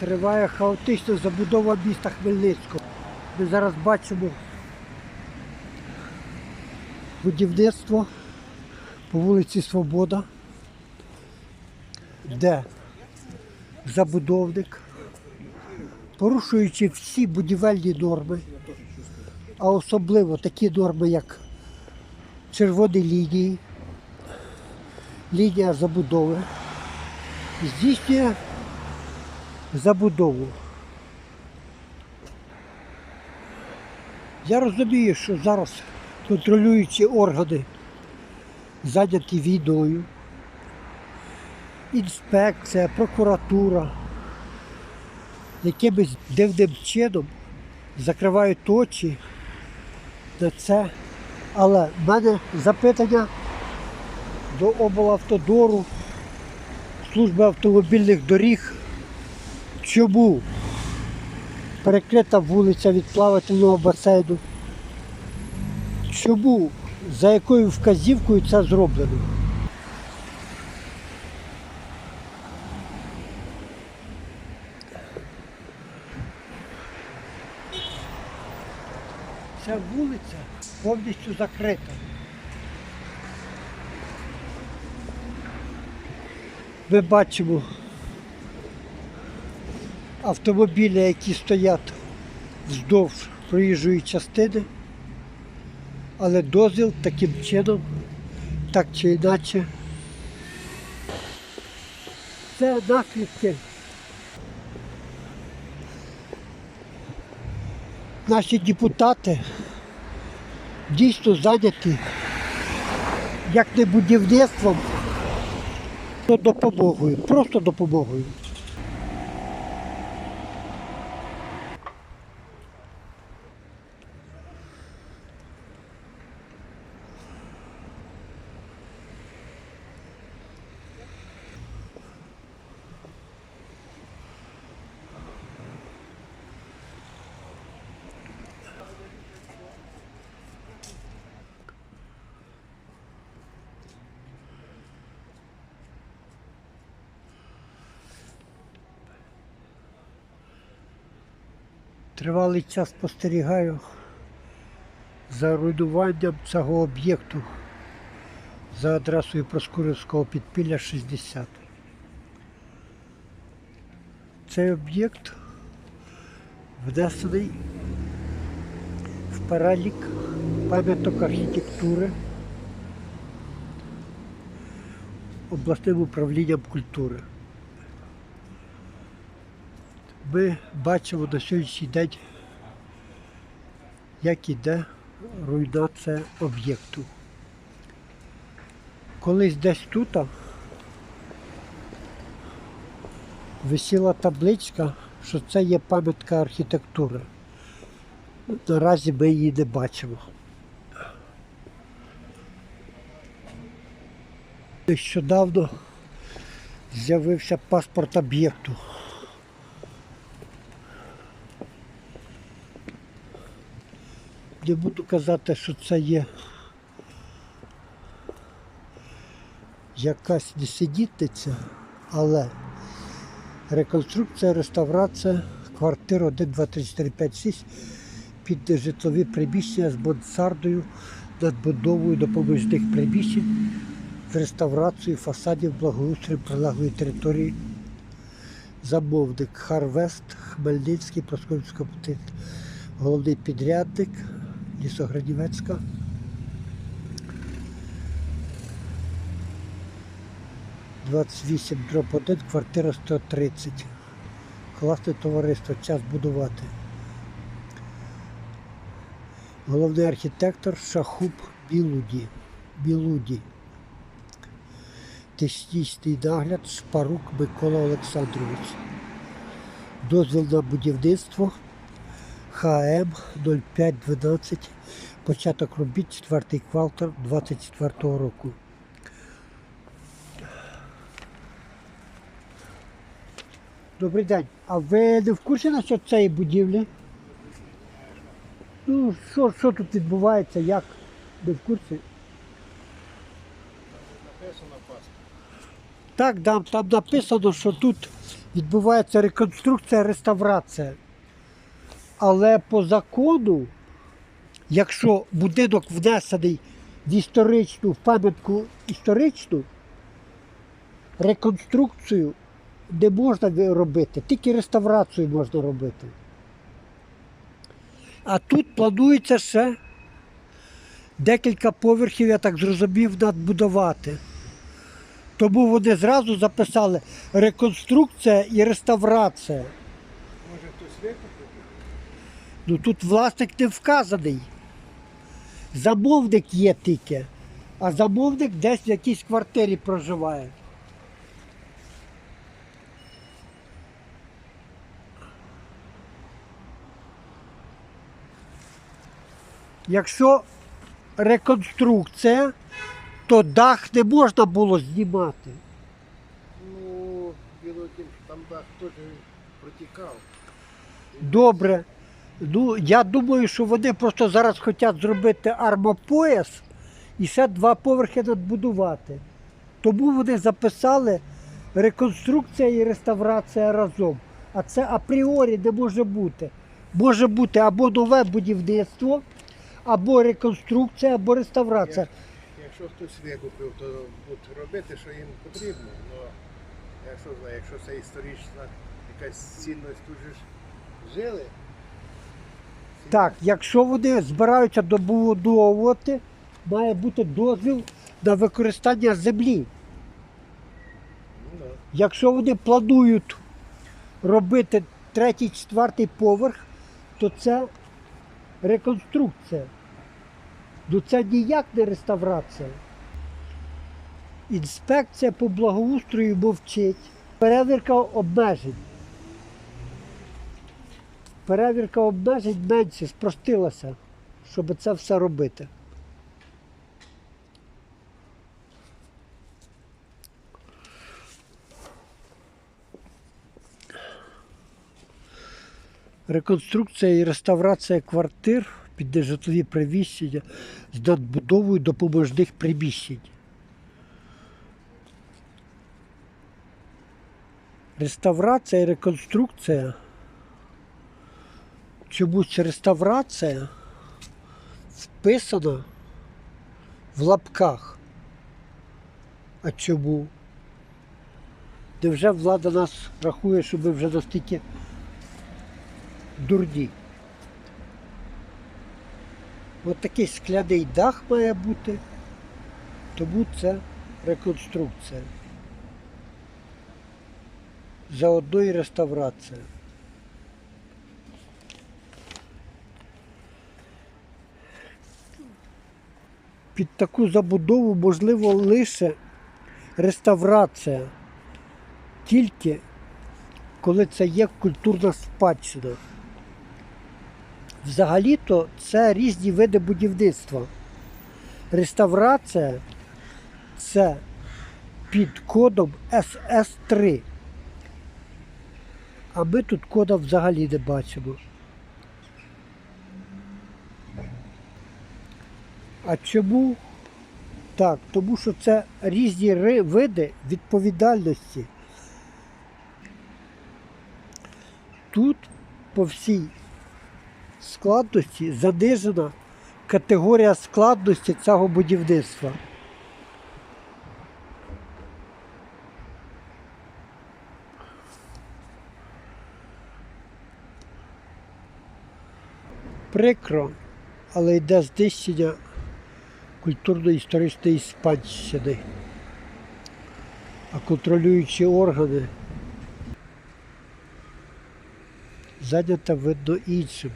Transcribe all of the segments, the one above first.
Триває хаотична забудова міста Хмельницького. Ми зараз бачимо будівництво по вулиці Свобода, де забудовник, порушуючи всі будівельні норми, а особливо такі норми, як червоні лінії, лінія забудови, здійснює забудову. Я розумію, що зараз контролюючі органи зайняті війною, інспекція, прокуратура, якимось дивним чином закривають очі на це. Але в мене запитання до облавтодору, служби автомобільних доріг. Чому перекрита вулиця від плавательного басейну? Чому? За якою вказівкою це зроблено? Ця вулиця повністю закрита. Ми бачимо автомобілі, які стоять вздовж проїжджої частини, але дозвіл таким чином, так чи інакше. Це наслідки. Наші депутати дійсно зайняті як не будівництвом, то допомогою, просто допомогою. Тривалий час спостерігаю за руйнуванням цього об'єкту за адресою Проскурівського підпілля 60. Цей об'єкт внесений в перелік пам'яток архітектури обласним управлінням культури. Ми бачимо на сьогоднішній день, як іде руйнація об'єкту. Колись десь тут висіла табличка, що це є пам'ятка архітектури. Наразі ми її не бачимо. Нещодавно з'явився паспорт об'єкту. Не буду казати, що це є якась несидітниця, але реконструкція, реставрація квартир 1, 2, 3, 4, 5, 6 під житлові приміщення з мансардою, надбудовою допоміжних приміщень, з реставрацією фасадів благоустрою прилеглої території. Замовник Харвест, Хмельницький, Проскурівська головний підрядник Лісоградівецька. Двадцять дроб 1, квартира 130. Класне товариство, час будувати. Головний архітектор Шахуб Білуді. Білуді. Технічний нагляд Шпарук Микола Олександрович. Дозвіл на будівництво ХМ 0512, початок робіт 4 квартал 24 року. Добрий день. А ви не в курсі насчет цієї будівлі? Ну, що, що тут відбувається, як? Не в курсі? Написано паспорт. Так, там, там написано, що тут відбувається реконструкція, реставрація. Але по закону, якщо будинок внесений в історичну, в пам'ятку історичну, реконструкцію не можна робити, тільки реставрацію можна робити. А тут планується ще декілька поверхів, я так зрозумів, надбудувати. Тому вони зразу записали реконструкція і реставрація. Може хтось викупив? Ну тут власник не вказаний. Замовник є тільки, а замовник десь в якійсь квартирі проживає. Якщо реконструкція, то дах не можна було знімати. Ну, діло в тім, що там дах теж протікав. Добре. Ну, я думаю, що вони просто зараз хочуть зробити армопояс і ще два поверхи надбудувати. Тому вони записали реконструкція і реставрація разом. А це апріорі не може бути. Може бути або нове будівництво, або реконструкція, або реставрація. Якщо хтось викупив, то будуть робити, що їм потрібно. Ну, я що знаю, якщо це історична якась цінність, тут ж жили. Так, якщо вони збираються добудовувати, має бути дозвіл на використання землі. Ну. Якщо вони планують робити третій, четвертий поверх, то це реконструкція. Ну це ніяк не реставрація. Інспекція по благоустрою мовчить. Перевірка обмежень. Перевірка обмежень менше спростилася, щоб це все робити. Реконструкція і реставрація квартир під нежитлові приміщення з надбудовою допоможних приміщень. Реставрація і реконструкція. Чомусь реставрація вписана в лапках. А чому? Невже влада нас рахує, що ми вже настільки дурні. От такий скляний дах має бути, тому це реконструкція. Заодно і реставрація. Під таку забудову можливо лише реставрація, тільки коли це є культурна спадщина. Взагалі-то це різні види будівництва. Реставрація це під кодом СС3. А ми тут кода взагалі не бачимо. А чому? Так, тому що це різні види відповідальності. Тут по всій складності занижена категорія складності цього будівництва. Прикро, але йде знищення культурно-історичної спадщини. А контролюючі органи зайнята видно іншим.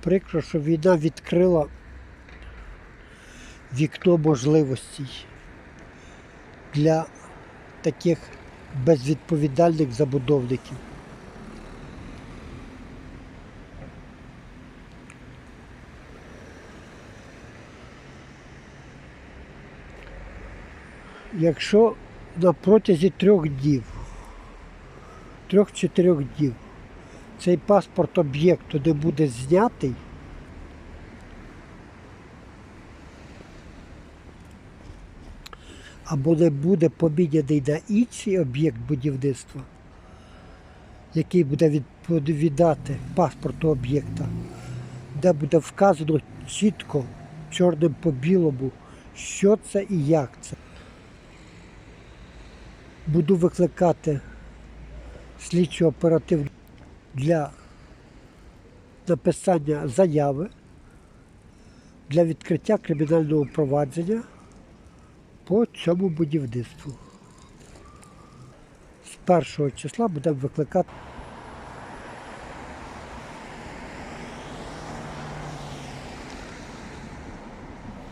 Прикро, що війна відкрила вікно можливостей для таких безвідповідальних забудовників. Якщо на протязі трьох днів, трьох-чотирьох днів цей паспорт об'єкту не буде знятий, або не буде поміняний на інший об'єкт будівництва, який буде відповідати паспорту об'єкта, де буде вказано чітко, чорним по білому, що це і як це. Буду викликати слідчо оперативну для написання заяви для відкриття кримінального провадження по цьому будівництву. З першого числа будемо викликати